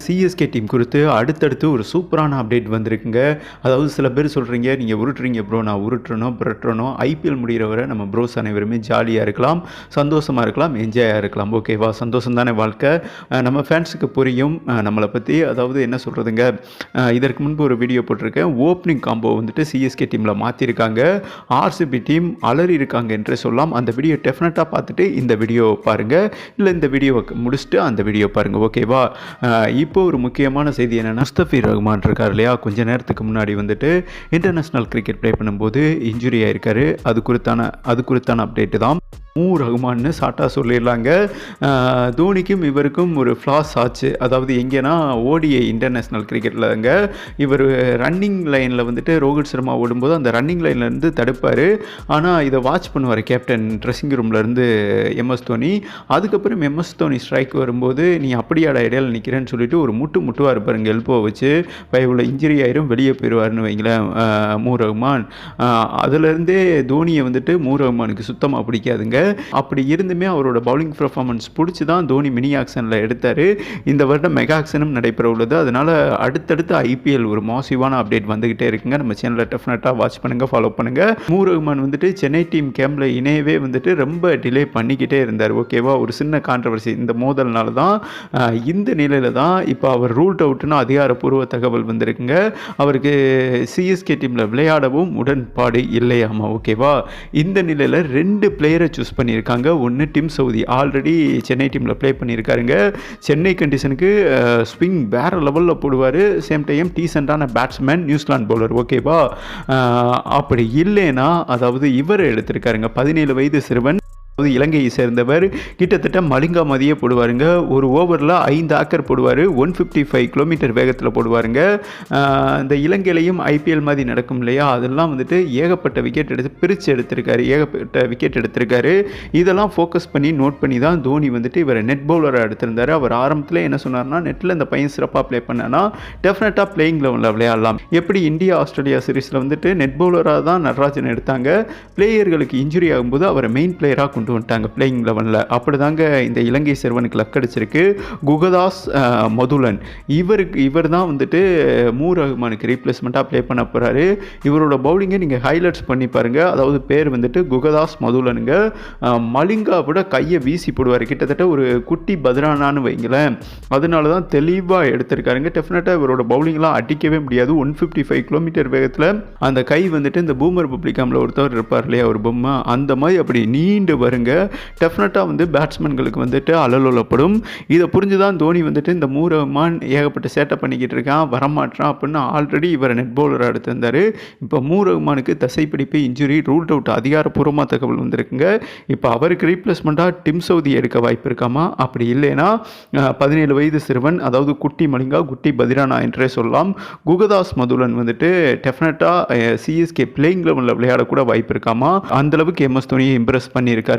CSK team குறித்து அடுத்தடுத்து ஒரு சூப்பரான அப்டேட் வந்திருக்குங்க. அதாவது சில பேர் சொல்கிறீங்க நீங்கள் உருட்டுறீங்க ப்ரோ நான் உருட்டுறணும் புரட்டுறணும் ஐபிஎல் முடிகிற வரை நம்ம ப்ரோஸ் அனைவருமே ஜாலியாக இருக்கலாம் சந்தோஷமாக இருக்கலாம் என்ஜாயாக இருக்கலாம். ஓகேவா சந்தோஷம் தானே வாழ்க்கை. நம்ம ஃபேன்ஸுக்கு புரியும். நம்மளை பற்றி அதாவது என்ன சொல்கிறதுங்க இதற்கு முன்பு ஒரு வீடியோ போட்டிருக்கேன். ஓப்பனிங் காம்போ வந்துட்டு சிஎஸ்கே டீமில் மாற்றிருக்காங்க ஆர்சிபி டீம் அலறி இருக்காங்க என்று சொல்லலாம். அந்த வீடியோ டெஃபினட்டாக பார்த்துட்டு இந்த வீடியோ பாருங்கள் இல்லை இந்த வீடியோவை முடிச்சுட்டு அந்த வீடியோ பாருங்கள் ஓகேவா அஹ் இப்போ ஒரு முக்கியமான செய்தி என்னென்னா முஸ்தபி ரஹ்மான் இருக்கார் இல்லையா? கொஞ்ச நேரத்துக்கு முன்னாடி வந்துட்டு இன்டர்நேஷ்னல் கிரிக்கெட் ப்ளே பண்ணும்போது இன்ஜுரி ஆயிருக்காரு. அது குறித்தான அது குறித்தான அப்டேட்டு தான். மூ ரகுமான்னு சாட்டா சொல்லிடலாங்க. தோனிக்கும் இவருக்கும் ஒரு ஃப்ளாஸ் ஆச்சு. அதாவது எங்கேனா ஓடிஐ இன்டர்நேஷ்னல் கிரிக்கெட்லங்க இவர் ரன்னிங் லைனில் வந்துட்டு ரோஹித் சர்மா ஓடும்போது அந்த ரன்னிங் லைன்லேருந்து தடுப்பார். ஆனால் இதை வாட்ச் பண்ணுவார் கேப்டன் ட்ரெஸ்ஸிங் ரூம்லேருந்து எம்எஸ் தோனி. அதுக்கப்புறம் எம்எஸ் தோனி ஸ்ட்ரைக் வரும்போது நீ அப்படியாட இடையில நிற்கிறேன்னு சொல்லிட்டு ஒரு முட்டு முட்டுவார் பாருங்க எல்போ வச்சு. இவ்வளோ இன்ஜுரி ஆயிரும் வெளியே போயிடுவார்னு வைங்களேன் மூ ரகுமான். அதுலேருந்தே தோனியை வந்துட்டு மூ ரகுமானுக்கு சுத்தமாக பிடிக்காதுங்க. அப்படி இருந்துமே அவரோட பவுலிங் பர்ஃபார்மன்ஸ் பிடிச்சி தான் தோனி மினி ஆக்ஷனில் எடுத்தார். இந்த வருடம் மெகா ஆக்ஷனும் நடைபெற உள்ளது. அதனால் அடுத்தடுத்து ஐபிஎல் ஒரு மாசிவான அப்டேட் வந்துக்கிட்டே இருக்குங்க. நம்ம சேனலை டெஃபினட்டாக வாட்ச் பண்ணுங்கள் ஃபாலோ பண்ணுங்கள் மூ ரஹ்மான் வந்துட்டு சென்னை டீம் கேம்பில் இணையவே வந்துட்டு ரொம்ப டிலே பண்ணிக்கிட்டே இருந்தார். ஓகேவா ஒரு சின்ன கான்ட்ரவர்சி இந்த மோதல்னால தான் இந்த நிலையில் தான் இப்போ அவர் ரூல்ட் அவுட்னு அதிகாரப்பூர்வ தகவல் வந்திருக்குங்க. அவருக்கு சிஎஸ்கே டீமில் விளையாடவும் உடன்பாடு இல்லையாமா? ஓகேவா இந்த நிலையில் ரெண்டு பிளேயரை சூஸ் பண்ணியிருக்காங்க. ஒன்று டிம் சவுதி. ஆல்ரெடி சென்னை டீமில் ப்ளே பண்ணியிருக்காருங்க. சென்னை கண்டிஷனுக்கு ஸ்விங் வேறு லெவலில் போடுவார். சேம் டைம் டீசெண்டான பேட்ஸ்மேன் நியூசிலாந்து பவுலர் ஓகேவா அப்படி இல்லைன்னா அதாவது இவர் எடுத்திருக்காருங்க. பதினேழு வயது சிறுவன். அதாவது இலங்கையை சேர்ந்தவர். கிட்டத்தட்ட மலிங்கா மதியே போடுவாருங்க. ஒரு ஓவரில் ஐந்து ஆக்கர் போடுவார். ஒன் ஃபிஃப்டி ஃபைவ் கிலோமீட்டர் வேகத்தில் போடுவாருங்க. இந்த இலங்கையிலையும் ஐபிஎல் மாதிரி நடக்கும் இல்லையா? அதெல்லாம் வந்துட்டு ஏகப்பட்ட விக்கெட் எடுத்து பிரித்து எடுத்திருக்காரு. ஏகப்பட்ட விக்கெட் எடுத்திருக்காரு. இதெல்லாம் ஃபோக்கஸ் பண்ணி நோட் பண்ணி தான் தோனி வந்துட்டு இவரை நெட் பவுலராக எடுத்திருந்தார். அவர் ஆரம்பத்தில் என்ன சொன்னார்னா நெட்டில் இந்த பையன் சிறப்பாக ப்ளே பண்ணனா டெஃபினட்டாக பிளேயிங் லெவலில் விளையாடலாம். எப்படி இந்தியா ஆஸ்திரேலியா சீரீஸில் வந்துட்டு நெட் பவுலராக தான் நடராஜன் எடுத்தாங்க. பிளேயர்களுக்கு இன்ஜுரி ஆகும்போது அவரை மெயின் பிளேயராக கொண்டு வந்துட்டாங்க பிளேயிங் லெவனில் அப்படி தாங்க இந்த இலங்கை சிறுவனுக்கு லக் அடிச்சிருக்கு. குகதாஸ் மதுலன். இவருக்கு இவர் தான் வந்துட்டு மூ ரஹ்மானுக்கு ரீப்ளேஸ்மெண்ட்டாக ப்ளே பண்ண போகிறாரு இவரோட பவுலிங்கை நீங்கள் ஹைலைட்ஸ் பண்ணி பாருங்கள் அதாவது பேர் வந்துட்டு குகதாஸ் மதுலனுங்க. மலிங்கா விட கையை வீசி போடுவார். கிட்டத்தட்ட ஒரு குட்டி பத்ரானான்னு வைங்களேன். அதனால தான் தெளிவாக எடுத்திருக்காருங்க. டெஃபினட்டாக இவரோட பவுலிங்லாம் அடிக்கவே முடியாது. ஒன் ஃபிஃப்டி ஃபைவ் கிலோமீட்டர் வேகத்தில் அந்த கை வந்துட்டு இந்த பூமர் பப்ளிகாமில் ஒருத்தவர் இருப்பார் இல்லையா ஒரு பொம்மை. அந்த மாதிரி அப்படி நீண்டு வருங்க டெஃபினட்டாக வந்து பேட்ஸ்மேன்களுக்கு வந்துட்டு அலலோலப்படும் இதை புரிஞ்சு தான் தோனி வந்துட்டு இந்த மூரமான் ஏகப்பட்ட சேட்டை பண்ணிக்கிட்டு இருக்கான் வரமாட்டான் அப்படின்னு ஆல்ரெடி இவர் நெட் பவுலராக எடுத்திருந்தார். இப்போ மூரமானுக்கு தசைப்பிடிப்பு இன்ஜுரி ரூல்ட் அவுட் அதிகாரப்பூர்வமாக தகவல் வந்திருக்குங்க. இப்போ அவருக்கு ரீப்ளேஸ்மெண்ட்டாக டிம் சவுதி எடுக்க வாய்ப்பு இருக்காமா? அப்படி இல்லைன்னா பதினேழு வயது சிறுவன் அதாவது குட்டி மலிங்கா குட்டி பதிரானா என்றே சொல்லலாம். குகதாஸ் மதுலன் வந்துட்டு டெஃபினட்டாக சிஎஸ்கே பிளேயிங் லெவலில் விளையாடக்கூட வாய்ப்பு இருக்காமா? அந்தளவுக்கு எம்எஸ் தோனியை இம்ப்ரெஸ்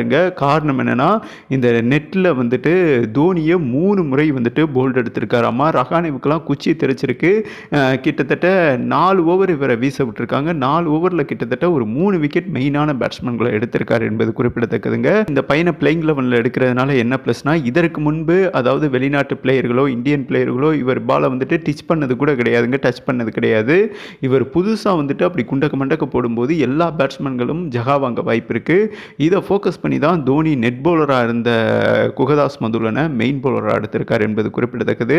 பண்ணியிருக்காருங்க காரணம் என்னன்னா இந்த நெட்டில் வந்துட்டு தோனியை மூணு முறை வந்துட்டு போல்ட் எடுத்திருக்காராமா ரஹானிவுக்கெல்லாம் குச்சி தெரிச்சிருக்கு கிட்டத்தட்ட நாலு ஓவர் இவரை வீச விட்டுருக்காங்க. நாலு ஓவரில் கிட்டத்தட்ட ஒரு மூணு விக்கெட் மெயினான பேட்ஸ்மேன்களை எடுத்திருக்காரு என்பது குறிப்பிடத்தக்கதுங்க. இந்த பையனை பிளேயிங் லெவனில் எடுக்கிறதுனால என்ன ப்ளஸ்னா இதற்கு முன்பு அதாவது வெளிநாட்டு பிளேயர்களோ இந்தியன் பிளேயர்களோ இவர் பாலை வந்துட்டு டிச் பண்ணது கூட கிடையாதுங்க. டச் பண்ணது கிடையாது. இவர் புதுசாக வந்துட்டு அப்படி குண்டக்க மண்டக்க போடும்போது எல்லா பேட்ஸ்மேன்களும் ஜகா வாங்க வாய்ப்பு இருக்குது இதை ஃபோக்கஸ் பண்ணி பண்ணி தான் தோனி நெட் பவுலராக இருந்த குகதாஸ் மதுலனை மெயின் பவுலராக எடுத்திருக்கார் என்பது குறிப்பிடத்தக்கது.